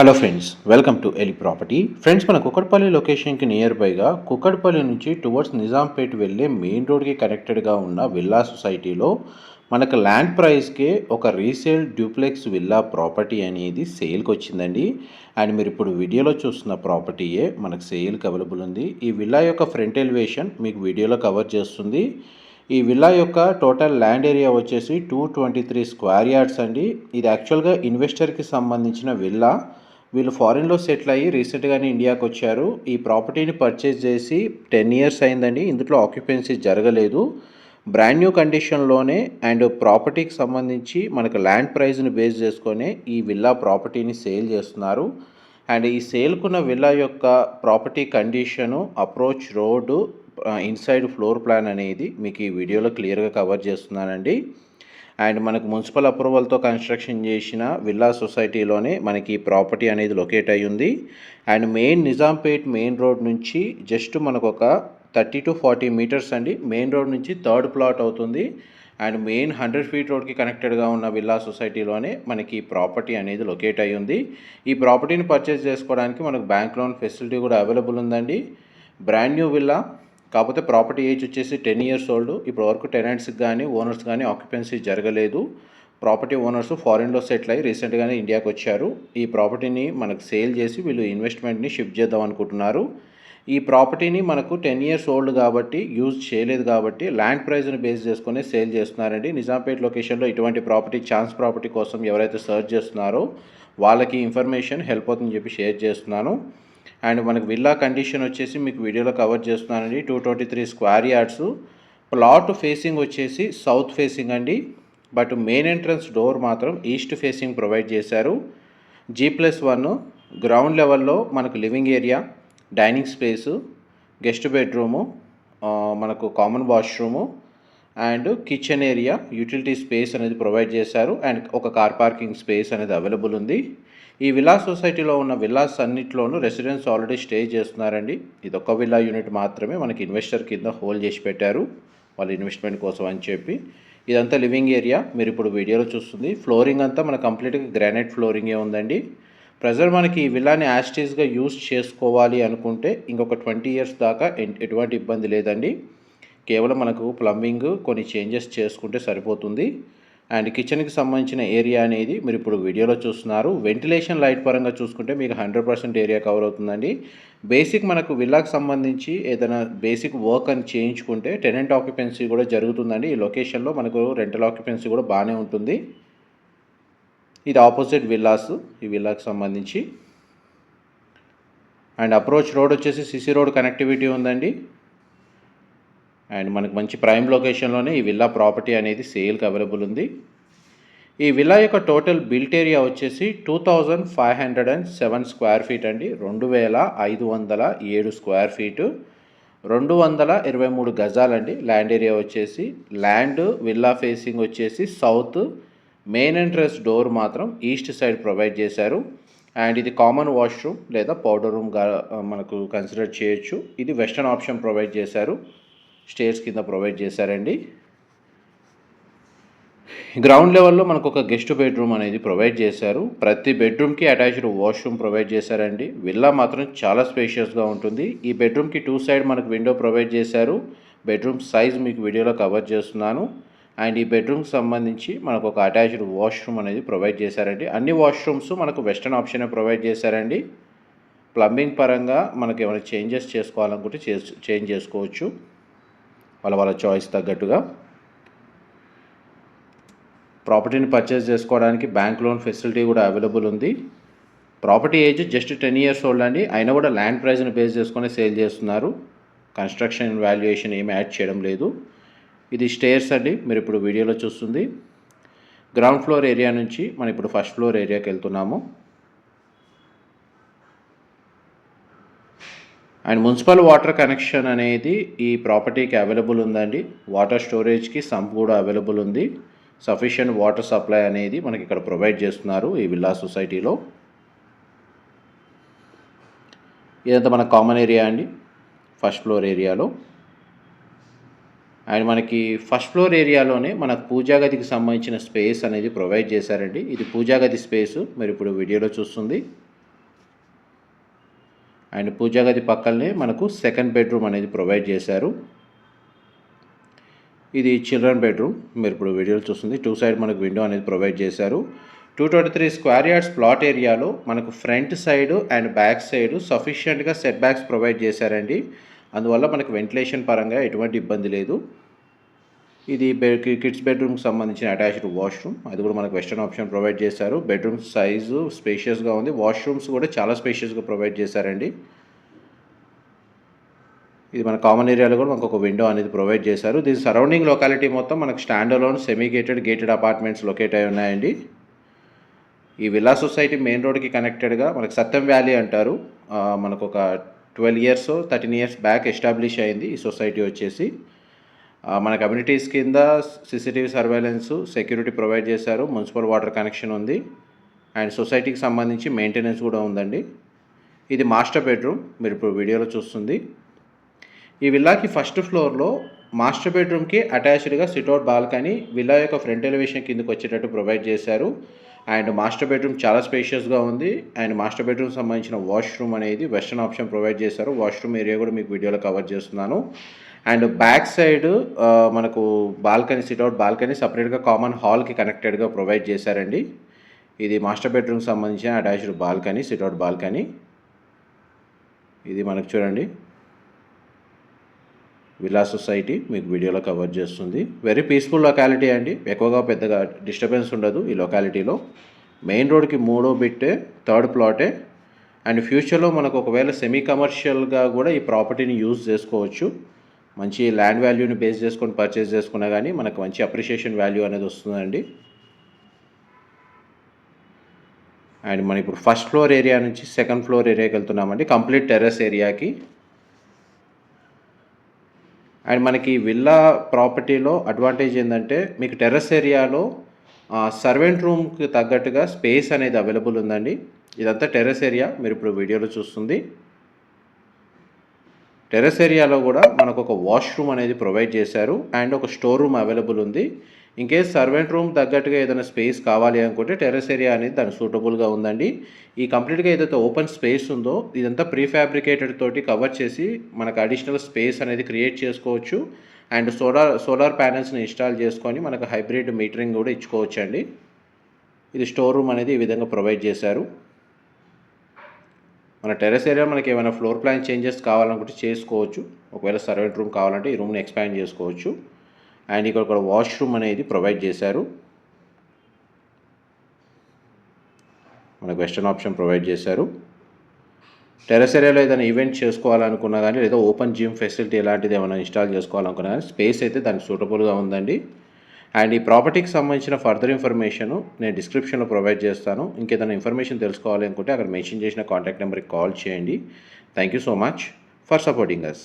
Hello friends welcome to ఎలి property friends మన కుక్కడపల్లి లొకేషన్కి నియర్ బైగా కుక్కడపల్లి నుంచి టువర్డ్స్ నిజాంపేట్ వెళ్ళే మెయిన్ రోడ్కి కనెక్టెడ్గా ఉన్న విల్లా సొసైటీలో మనకు ల్యాండ్ ప్రైస్కే ఒక రీసేల్ డ్యూప్లెక్స్ విల్లా ప్రాపర్టీ అనేది సేల్కి వచ్చిందండి. అండ్ మీరు ఇప్పుడు వీడియోలో చూస్తున్న ప్రాపర్టీయే మనకు సేల్కి అవైలబుల్ ఉంది. ఈ విల్లా యొక్క ఫ్రంట్ ఎలివేషన్ మీకు వీడియోలో కవర్ చేస్తుంది. ఈ విల్లా యొక్క టోటల్ ల్యాండ్ ఏరియా వచ్చేసి two twenty three square yards అండి. ఇది యాక్చువల్గా ఇన్వెస్టర్కి సంబంధించిన విల్లా వీళ్ళు ఫారిన్లో సెటిల్ అయ్యి రీసెంట్గానే ఇండియాకి వచ్చారు. ఈ ప్రాపర్టీని పర్చేజ్ చేసి టెన్ ఇయర్స్ అయిందండి. ఇందులో ఆక్యుపెన్సీ జరగలేదు. బ్రాండ్ న్యూ కండిషన్లోనే అండ్ ప్రాపర్టీకి సంబంధించి మనకు ల్యాండ్ ప్రైజ్ని బేస్ చేసుకొని ఈ విల్లా ప్రాపర్టీని సేల్ చేస్తున్నారు. అండ్ ఈ సేల్కున్న విల్లా యొక్క property condition approach road inside floor plan అనేది మీకు ఈ వీడియోలో క్లియర్గా కవర్ చేస్తున్నానండి. అండ్ మనకు మున్సిపల్ అప్రూవల్తో కన్స్ట్రక్షన్ చేసిన విల్లా సొసైటీలోనే మనకి ప్రాపర్టీ అనేది లొకేట్ అయ్యి ఉంది. And main Nizampet main road నుంచి జస్ట్ మనకు ఒక థర్టీ టు ఫార్టీ మీటర్స్ అండి. మెయిన్ రోడ్ నుంచి థర్డ్ ప్లాట్ అవుతుంది. అండ్ మెయిన్ హండ్రెడ్ ఫీట్ రోడ్కి కనెక్టెడ్గా ఉన్న విల్లా సొసైటీలోనే మనకి ప్రాపర్టీ అనేది లొకేట్ అయ్యి ఉంది. ఈ ప్రాపర్టీని పర్చేస్ చేసుకోవడానికి మనకు బ్యాంక్ లోన్ ఫెసిలిటీ కూడా అవైలబుల్ ఉందండి. బ్రాండ్ న్యూ విల్లా కాకపోతే ప్రాపర్టీ ఏజ్ వచ్చేసి టెన్ ఇయర్స్ ఓల్డ్. ఇప్పుడు వరకు టెనెంట్స్కి కానీ ఓనర్స్ కానీ ఆక్యుపెన్సీ జరగలేదు. ప్రాపర్టీ ఓనర్స్ ఫారిన్లో సెటిల్ అయ్యి రీసెంట్గానే ఇండియాకి వచ్చారు. ఈ ప్రాపర్టీని మనకు సేల్ చేసి వీళ్ళు ఇన్వెస్ట్మెంట్ని షిఫ్ట్ చేద్దాం అనుకుంటున్నారు. ఈ ప్రాపర్టీని మనకు టెన్ ఇయర్స్ ఓల్డ్ కాబట్టి యూజ్ చేయలేదు కాబట్టి ల్యాండ్ ప్రైస్ని బేస్ చేసుకునే సేల్ చేస్తున్నారండి. నిజాంపేట్ లొకేషన్లో ఇటువంటి ప్రాపర్టీ ఛాన్స్ ప్రాపర్టీ కోసం ఎవరైతే సర్చ్ చేస్తున్నారో వాళ్ళకి ఇన్ఫర్మేషన్ హెల్ప్ అవుతుందని చెప్పి షేర్ చేస్తున్నాను. అండ్ మనకు విల్లా కండిషన్ వచ్చేసి మీకు వీడియోలో కవర్ చేస్తున్నానండి. Two twenty three square yards. Plot facing వచ్చేసి సౌత్ ఫేసింగ్ అండి. బట్ మెయిన్ ఎంట్రన్స్ డోర్ మాత్రం ఈస్ట్ ఫేసింగ్ ప్రొవైడ్ చేశారు. జీ ప్లస్ వన్ గ్రౌండ్ లెవెల్లో మనకు living area dining space guest bedroom మనకు common washroom and kitchen area utility space అనేది provide చేశారు. And ఒక కార్ పార్కింగ్ స్పేస్ అనేది అవైలబుల్ ఉంది. ఈ విల్లా సొసైటీలో ఉన్న విల్లాస్ అన్నింటిలోనూ రెసిడెన్స్ ఆల్రెడీ స్టే చేస్తున్నారండి. ఇది ఒక విల్లా యూనిట్ మాత్రమే మనకి ఇన్వెస్టర్ కింద హోల్డ్ చేసి పెట్టారు. వాళ్ళ ఇన్వెస్ట్మెంట్ కోసం అని చెప్పి. ఇదంతా లివింగ్ ఏరియా. మీరు ఇప్పుడు వీడియోలో చూస్తుంది. ఫ్లోరింగ్ అంతా మన కంప్లీట్గా గ్రానైట్ ఫ్లోరింగే ఉందండి. ప్రజెంట్ మనకి ఈ విల్లాని యాస్టీస్గా యూజ్ చేసుకోవాలి అనుకుంటే ఇంకొక ట్వంటీ ఇయర్స్ దాకా ఎటువంటి ఇబ్బంది లేదండి. కేవలం మనకు ప్లంబింగ్ కొన్ని చేంజెస్ చేసుకుంటే సరిపోతుంది. అండ్ కిచెన్కి సంబంధించిన ఏరియా అనేది మీరు ఇప్పుడు వీడియోలో చూస్తున్నారు. వెంటిలేషన్ లైట్ పరంగా చూసుకుంటే మీకు హండ్రెడ్ పర్సెంట్ ఏరియా కవర్ అవుతుందండి. బేసిక్ మనకు విల్లాకి సంబంధించి ఏదైనా బేసిక్ వర్క్ అని చేయించుకుంటే టెనెంట్ ఆక్యుపెన్సీ కూడా జరుగుతుందండి. ఈ లొకేషన్లో మనకు రెంటల్ ఆక్యుపెన్సీ కూడా బాగానే ఉంటుంది. ఇది ఆపోజిట్ విల్లాస్ ఈ విల్లాకి సంబంధించి. అండ్ అప్రోచ్ రోడ్ వచ్చేసి సిసి రోడ్ కనెక్టివిటీ ఉందండి. అండ్ మనకు మంచి ప్రైమ్ లొకేషన్లోనే ఈ విల్లా ప్రాపర్టీ అనేది సేల్కి అవైలబుల్ ఉంది. ఈ విల్లా యొక్క టోటల్ బిల్ట్ ఏరియా వచ్చేసి two thousand five hundred and seven square feet అండి. రెండు వేల ఐదు వందల ఏడు స్క్వేర్ ఫీటు. రెండు వందల ఇరవై మూడు గజాలండి. ల్యాండ్ ఏరియా వచ్చేసి ల్యాండ్ విల్లా ఫేసింగ్ వచ్చేసి సౌత్. మెయిన్ ఎంట్రన్స్ డోర్ మాత్రం ఈస్ట్ సైడ్ ప్రొవైడ్ చేశారు. అండ్ ఇది కామన్ వాష్రూమ్ లేదా పౌడర్ రూమ్గా మనకు కన్సిడర్ చేయొచ్చు. ఇది వెస్టర్న్ ఆప్షన్ ప్రొవైడ్ చేశారు. స్టేర్స్ కింద ప్రొవైడ్ చేశారండి. గ్రౌండ్ లెవెల్లో మనకు ఒక గెస్ట్ బెడ్రూమ్ అనేది ప్రొవైడ్ చేశారు. ప్రతి బెడ్రూమ్కి అటాచ్డ్ వాష్రూమ్ ప్రొవైడ్ చేశారండి. విల్లా మాత్రం చాలా స్పేషియస్గా ఉంటుంది. ఈ బెడ్రూమ్కి టూ సైడ్ మనకు విండో ప్రొవైడ్ చేశారు. బెడ్రూమ్ సైజ్ మీకు వీడియోలో కవర్ చేస్తున్నాను. అండ్ ఈ బెడ్రూమ్కి సంబంధించి మనకు ఒక అటాచ్డ్ వాష్రూమ్ అనేది ప్రొవైడ్ చేశారండి. అన్ని వాష్రూమ్స్ మనకు వెస్టర్న్ ఆప్షన్ ప్రొవైడ్ చేశారండి. ప్లంబింగ్ పరంగా మనకు ఏమైనా చేంజెస్ చేసుకోవాలనుకుంటే చేంజ్ చేసుకోవచ్చు. వాళ్ళ వాళ్ళ చాయిస్ తగ్గట్టుగా. ప్రాపర్టీని పర్చేస్ చేసుకోవడానికి బ్యాంక్ లోన్ ఫెసిలిటీ కూడా అవైలబుల్ ఉంది. Property age just ten years old అండి. అయినా కూడా ల్యాండ్ ప్రైస్ని బేస్ చేసుకొని సేల్ చేస్తున్నారు. కన్స్ట్రక్షన్ వాల్యుయేషన్ ఏమి యాడ్ చేయడం లేదు. ఇది స్టేర్స్ అండి. మీరు ఇప్పుడు వీడియోలో చూస్తుంది. గ్రౌండ్ ఫ్లోర్ ఏరియా నుంచి మనం ఇప్పుడు ఫస్ట్ ఫ్లోర్ ఏరియాకి వెళ్తున్నాము. అండ్ మున్సిపల్ వాటర్ కనెక్షన్ అనేది ఈ ప్రాపర్టీకి అవైలబుల్ ఉందండి. వాటర్ స్టోరేజ్కి సంప్ కూడా అవైలబుల్ ఉంది. సఫిషియంట్ వాటర్ సప్లై అనేది మనకి ఇక్కడ ప్రొవైడ్ చేస్తున్నారు ఈ విల్లా సొసైటీలో. ఇదంతా మన కామన్ ఏరియా అండి ఫస్ట్ ఫ్లోర్ ఏరియాలో. అండ్ మనకి ఫస్ట్ ఫ్లోర్ ఏరియాలోనే మన పూజాగదికి సంబంధించిన స్పేస్ అనేది ప్రొవైడ్ చేశారండి. ఇది పూజాగది స్పేసు మీరు ఇప్పుడు వీడియోలో చూస్తుంది. అండ్ పూజా గది పక్కనే మనకు సెకండ్ బెడ్రూమ్ అనేది ప్రొవైడ్ చేశారు. ఇది చిల్డ్రన్ బెడ్రూమ్. మీరు ఇప్పుడు వీడియోలు చూస్తుంది. టూ సైడ్ మనకు విండో అనేది ప్రొవైడ్ చేశారు. Two twenty three square yards plot ఏరియాలో మనకు front side and back side సఫిషియెంట్గా set backs provide చేశారండి. అందువల్ల మనకు వెంటిలేషన్ పరంగా ఎటువంటి ఇబ్బంది లేదు. ఇది కిడ్స్ బెడ్రూమ్కి సంబంధించిన అటాచ్డ్ వాష్రూమ్. అది కూడా మనకు వెస్టర్న్ ఆప్షన్ ప్రొవైడ్ చేశారు. బెడ్రూమ్ సైజు స్పేషియస్గా ఉంది. వాష్రూమ్స్ కూడా చాలా స్పేషియస్గా ప్రొవైడ్ చేశారండి. ఇది మన కామన్ ఏరియాలో కూడా మనకు ఒక విండో అనేది ప్రొవైడ్ చేశారు. దీని సరౌండింగ్ లొకాలిటీ మొత్తం మనకు stand alone semi gated gated apartments locate అయి ఉన్నాయండి. ఈ విల్లా సొసైటీ మెయిన్ రోడ్కి కనెక్టెడ్గా మనకు సత్యం వ్యాలీ అంటారు. మనకు ఒక twelve years thirteen years back establish అయింది ఈ సొసైటీ వచ్చేసి. మన కమ్యూనిటీస్ కింద సీసీటీవీ సర్వేలెన్స్ సెక్యూరిటీ ప్రొవైడ్ చేశారు. మున్సిపల్ వాటర్ కనెక్షన్ ఉంది. అండ్ సొసైటీకి సంబంధించి మెయింటెనెన్స్ కూడా ఉందండి. ఇది మాస్టర్ బెడ్రూమ్. మీరు ఇప్పుడు వీడియోలో చూస్తుంది. ఈ విల్లాకి ఫస్ట్ ఫ్లోర్లో మాస్టర్ బెడ్రూమ్కి అటాచ్డ్గా సిట్అవుట్ బాల్కనీ విల్లా యొక్క ఫ్రంట్ ఎలివేషన్ కిందకి వచ్చేటట్టు ప్రొవైడ్ చేశారు. అండ్ మాస్టర్ బెడ్రూమ్ చాలా స్పేషియస్గా ఉంది. అండ్ మాస్టర్ బెడ్రూమ్ సంబంధించిన వాష్రూమ్ అనేది వెస్టర్న్ ఆప్షన్ ప్రొవైడ్ చేశారు. వాష్రూమ్ ఏరియా కూడా మీకు వీడియోలో కవర్ చేస్తున్నాను. అండ్ బ్యాక్ సైడ్ మనకు బాల్కనీ సిట్అవుట్ బాల్కనీ సపరేట్గా కామన్ హాల్కి కనెక్టెడ్గా ప్రొవైడ్ చేశారండి. ఇది మాస్టర్ బెడ్రూమ్కి సంబంధించిన అటాచ్డ్ బాల్కనీ సిట్అవుట్ బాల్కనీ. ఇది మనకు చూడండి. విలా సొసైటీ మీకు వీడియోలో కవర్ చేస్తుంది. వెరీ పీస్ఫుల్ లొకాలిటీ అండి. ఎక్కువగా పెద్దగా డిస్టర్బెన్స్ ఉండదు ఈ లొకాలిటీలో మెయిన్ రోడ్కి మూడో బిట్టే థర్డ్ ప్లాటే అండ్ ఫ్యూచర్లో మనకు ఒకవేళ సెమీ కమర్షియల్గా కూడా ఈ ప్రాపర్టీని యూజ్ చేసుకోవచ్చు. మంచి ల్యాండ్ వాల్యూని బేస్ చేసుకొని పర్చేస్ చేసుకున్నా కానీ మనకు మంచి అప్రిషియేషన్ వాల్యూ అనేది వస్తుందండి. అండ్ మనం ఇప్పుడు ఫస్ట్ ఫ్లోర్ ఏరియా నుంచి సెకండ్ ఫ్లోర్ ఏరియాకి వెళ్తున్నామండి. కంప్లీట్ టెర్రస్ ఏరియాకి అండ్ మనకి విల్లా ప్రాపర్టీలో అడ్వాంటేజ్ ఏంటంటే మీకు టెర్రస్ ఏరియాలో సర్వెంట్ రూమ్కి తగ్గట్టుగా స్పేస్ అనేది అవైలబుల్ ఉందండి. ఇదంతా టెర్రస్ ఏరియా మీరు ఇప్పుడు వీడియోలో చూస్తుంది. టెర్రస్ ఏరియాలో కూడా మనకు ఒక వాష్రూమ్ అనేది ప్రొవైడ్ చేశారు. అండ్ ఒక స్టోర్ రూమ్ అవైలబుల్ ఉంది. ఇంకేస్ సర్వెంట్ రూమ్ తగ్గట్టుగా ఏదైనా స్పేస్ కావాలి అనుకుంటే టెర్రస్ ఏరియా అనేది దానికి సూటబుల్గా ఉందండి. ఈ కంప్లీట్గా ఏదైతే ఓపెన్ స్పేస్ ఉందో ఇదంతా ప్రీ ఫ్యాబ్రికేటెడ్ తోటి కవర్ చేసి మనకు అడిషనల్ స్పేస్ అనేది క్రియేట్ చేసుకోవచ్చు. అండ్ సోలార్ సోలార్ ప్యానెల్స్ని ఇన్స్టాల్ చేసుకొని మనకు హైబ్రిడ్ మీటరింగ్ కూడా ఇచ్చుకోవచ్చు అండి ఇది స్టోర్ రూమ్ అనేది ఈ విధంగా ప్రొవైడ్ చేశారు. మన టెర్రస్ ఏరియా మనకి ఏమైనా ఫ్లోర్ ప్లాన్ చేంజెస్ కావాలనుకుంటే చేసుకోవచ్చు. ఒకవేళ సర్వెంట్ రూమ్ కావాలంటే ఈ రూమ్ని ఎక్స్పాండ్ చేసుకోవచ్చు. అండ్ ఇక్కడ ఒక వాష్రూమ్ అనేది ప్రొవైడ్ చేశారు. మనకు వెస్టర్న్ ఆప్షన్ ప్రొవైడ్ చేశారు. టెర్రస్ ఏరియాలో ఏదైనా ఈవెంట్ చేసుకోవాలనుకున్నా కానీ లేదా ఓపెన్ జిమ్ ఫెసిలిటీ ఇలాంటిది ఏమైనా ఇన్స్టాల్ చేసుకోవాలనుకున్నా కానీ స్పేస్ అయితే దానికి సూటబుల్గా ఉందండి. అండ్ ఈ ప్రాపర్టీకి సంబంధించిన ఫర్దర్ ఇన్ఫర్మేషన్ నేను డిస్క్రిప్షన్లో ప్రొవైడ్ చేస్తాను. ఇంకేదైనా ఇన్ఫర్మేషన్ తెలుసుకోవాలి అనుకుంటే అక్కడ మెన్షన్ చేసిన కాంటాక్ట్ నెంబర్కి కాల్ చేయండి. Thank you so much for supporting us